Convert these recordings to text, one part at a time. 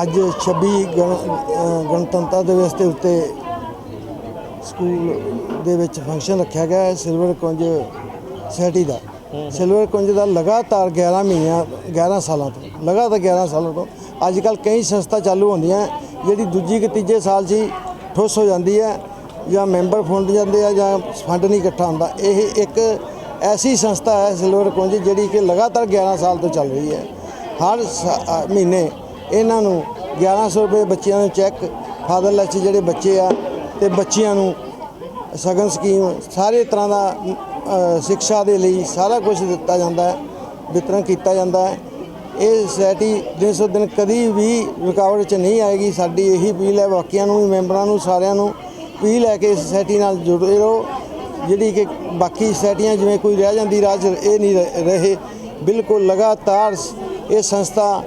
ਅੱਜ 26 ਗਣ- ਅ, ਗਣਤੰਤਰ ਦਿਵਸ ਦੇ ਉੱਤੇ ਸਕੂਲ ਦੇ ਵਿੱਚ ਫੰਕਸ਼ਨ ਰੱਖਿਆ ਗਿਆ ਹੈ ਸਿਲਵਰ ਕੁੰਜ ਸੋਸਾਇਟੀ ਦਾ। ਸਿਲਵਰ ਕੁੰਜ ਦਾ ਲਗਾਤਾਰ 11 ਮਹੀਨਿਆਂ 11 ਸਾਲਾਂ ਤੋਂ ਲਗਾਤਾਰ 11 ਸਾਲਾਂ ਤੋਂ। ਅੱਜ ਕੱਲ ਕਈ ਸੰਸਥਾ ਚਾਲੂ ਹੁੰਦੀਆਂ ਜਿਹੜੀ ਦੂਜੀ ਕਿ ਤੀਜੇ ਸਾਲ 'ਚ ਠੁੱਸ ਹੋ ਜਾਂਦੀ ਹੈ ਜਾਂ ਮੈਂਬਰ ਫੰਡ ਜਾਂਦੇ ਆ ਜਾਂ ਫੰਡ ਨਹੀਂ ਇਕੱਠਾ ਹੁੰਦਾ। ਇਹ ਇੱਕ ਐਸੀ ਸੰਸਥਾ ਹੈ ਸਿਲਵਰ ਕੁੰਜ ਜਿਹੜੀ ਕਿ ਲਗਾਤਾਰ 11 ਸਾਲ ਤੋਂ ਚੱਲ ਰਹੀ ਹੈ। ਹਰ ਮਹੀਨੇ ਇਹਨਾਂ ਨੂੰ 1100 ਰੁਪਏ ਬੱਚਿਆਂ ਨੂੰ ਚੈੱਕ ਫਾਦਰਲੈਸ 'ਚ ਜਿਹੜੇ ਬੱਚੇ ਆ ਤੇ ਬੱਚਿਆਂ ਨੂੰ ਸਗਨ ਸਕੀਮ ਸਾਰੇ ਤਰ੍ਹਾਂ ਦਾ ਅ, ਸਿੱਖਿਆ ਦੇ ਲਈ ਸਾਰਾ ਕੁਝ ਦਿੱਤਾ ਜਾਂਦਾ ਹੈ ਵਿਤਰਨ ਕੀਤਾ ਜਾਂਦਾ ਹੈ। ਇਹ ਸੋਸਾਇਟੀ ਦਿਨ ਸੋ ਦਿਨ ਕਦੀ ਵੀ ਰੁਕਾਵਟ 'ਚ ਨਹੀਂ ਆਏਗੀ। ਸਾਡੀ ਇਹੀ ਅਪੀਲ ਹੈ ਬਾਕੀਆਂ ਨੂੰ ਵੀ ਮੈਂਬਰਾਂ ਨੂੰ ਸਾਰਿਆਂ ਨੂੰ ਅਪੀਲ ਹੈ ਕਿ ਸੋਸਾਇਟੀ ਨਾਲ ਜੁੜੇ ਰਹੋ। ਜਿਹੜੀ ਕਿ ਬਾਕੀ ਸੋਸਾਇਟੀਆਂ ਜਿਵੇਂ ਕੋਈ ਰਹਿ ਜਾਂਦੀ ਰਾਹ 'ਚ ਇਹ ਨਹੀਂ ਰ- ਰਹੇ। ਬਿਲਕੁਲ ਲਗਾਤਾਰ ਇਹ ਸੰਸਥਾ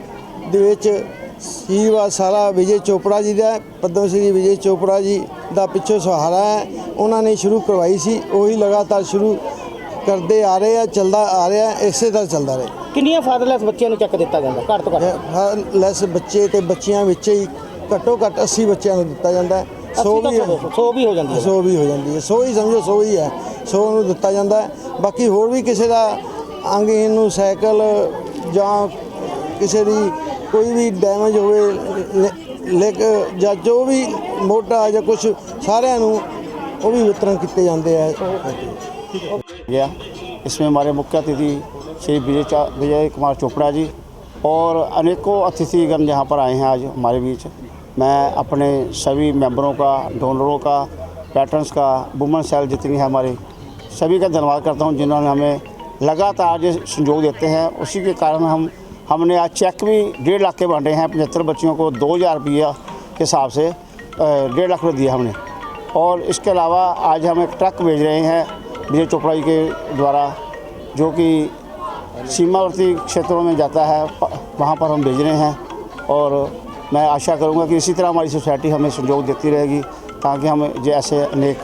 ਦੇ ਵਿੱਚ ਸੀਵਾ ਸਾਰਾ ਵਿਜੇ ਚੋਪੜਾ ਜੀ ਦਾ ਪਦਮ ਸ਼੍ਰੀ ਵਿਜੇ ਚੋਪੜਾ ਜੀ ਦਾ ਪਿੱਛੋਂ ਸਹਾਰਾ ਹੈ। ਉਹਨਾਂ ਨੇ ਸ਼ੁਰੂ ਕਰਵਾਈ ਸੀ ਉਹੀ ਲਗਾਤਾਰ ਸ਼ੁਰੂ ਕਰਦੇ ਆ ਰਹੇ ਆ ਚੱਲਦਾ ਆ ਰਿਹਾ ਇਸੇ ਤਰ੍ਹਾਂ ਚੱਲਦਾ ਰਹੇ। ਕਿੰਨੀਆਂ ਫਾਦਰਲੈਸ ਬੱਚਿਆਂ ਨੂੰ ਚੱਕ ਦਿੱਤਾ ਜਾਂਦਾ ਘੱਟ ਤੋਂ ਘੱਟ? ਲੈਸ ਬੱਚੇ ਤੇ ਬੱਚੀਆਂ ਵਿੱਚ ਹੀ ਘੱਟੋ ਘੱਟ 80 ਬੱਚਿਆਂ ਨੂੰ ਦਿੱਤਾ ਜਾਂਦਾ ਹੈ। 100 80 ਵੀ ਤੋਂ 100 ਵੀ ਹੋ ਜਾਂਦੀ ਹੈ। 100 ਵੀ ਹੋ ਜਾਂਦੀ ਹੈ। 100 ਹੀ ਸਮਝੋ 100 ਹੀ ਹੈ। 100 ਨੂੰ ਦਿੱਤਾ ਜਾਂਦਾ ਹੈ। ਬਾਕੀ ਹੋਰ ਵੀ ਕਿਸੇ ਦਾ ਅੰਗਹੀਨ ਨੂੰ ਸਾਈਕਲ ਜਾਂ ਕਿਸੇ ਦੀ ਕੋਈ ਵੀ ਡੈਮੇਜ ਹੋਵੇ ਲਿਕ ਜਾਂ ਜੋ ਵੀ ਮੋਢਾ ਜਾਂ ਕੁਝ ਸਾਰਿਆਂ ਨੂੰ ਉਹ ਵੀ ਵਿਤਰਨ ਕੀਤੇ ਜਾਂਦੇ ਆ गया इसमें हमारे मुख्य अतिथि श्री विजय चा- विजय कुमार चोपड़ा जी और अनेकों अतिथिगण यहाँ पर आए हैं आज हमारे बीच मैं अपने सभी मेंबरों का डोनरों का पैटर्न्स का वुमेन सेल जितनी है हमारे सभी का धन्यवाद करता हूँ जिन्होंने हमें लगातार जो सहयोग देते हैं उसी के कारण हम हमने आज चेक भी डेढ़ लाख के बांटे हैं, पचहत्तर बच्चियों को दो हज़ार रुपया के हिसाब से डेढ़ लाख रुपये दिया हमने। और इसके अलावा आज हम एक ट्रक भेज रहे हैं विजय चोपड़ा जी के द्वारा, जो कि सीमावर्ती क्षेत्रों में जाता है वहाँ पर हम भेज रहे हैं। और मैं आशा करूँगा कि इसी तरह हमारी सोसाइटी हमें सहयोग देती रहेगी, ताकि हम जो ऐसे अनेक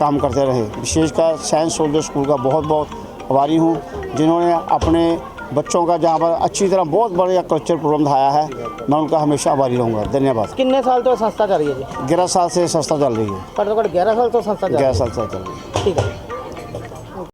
काम करते रहें। विशेषकर साइंस सोल्जर स्कूल का बहुत बहुत आभारी हूँ, जिन्होंने अपने बच्चों का जहाँ पर अच्छी तरह बहुत बढ़िया कल्चर प्रोग्राम आया है मैं उनका हमेशा आभारी रहूँगा। धन्यवाद। कितने साल तो, तो संस्था चल रही है ग्यारह साल से संस्था चल रही है। ग्यारह साल तो संस्था ग्यारह साल से चल रही है। ठीक है।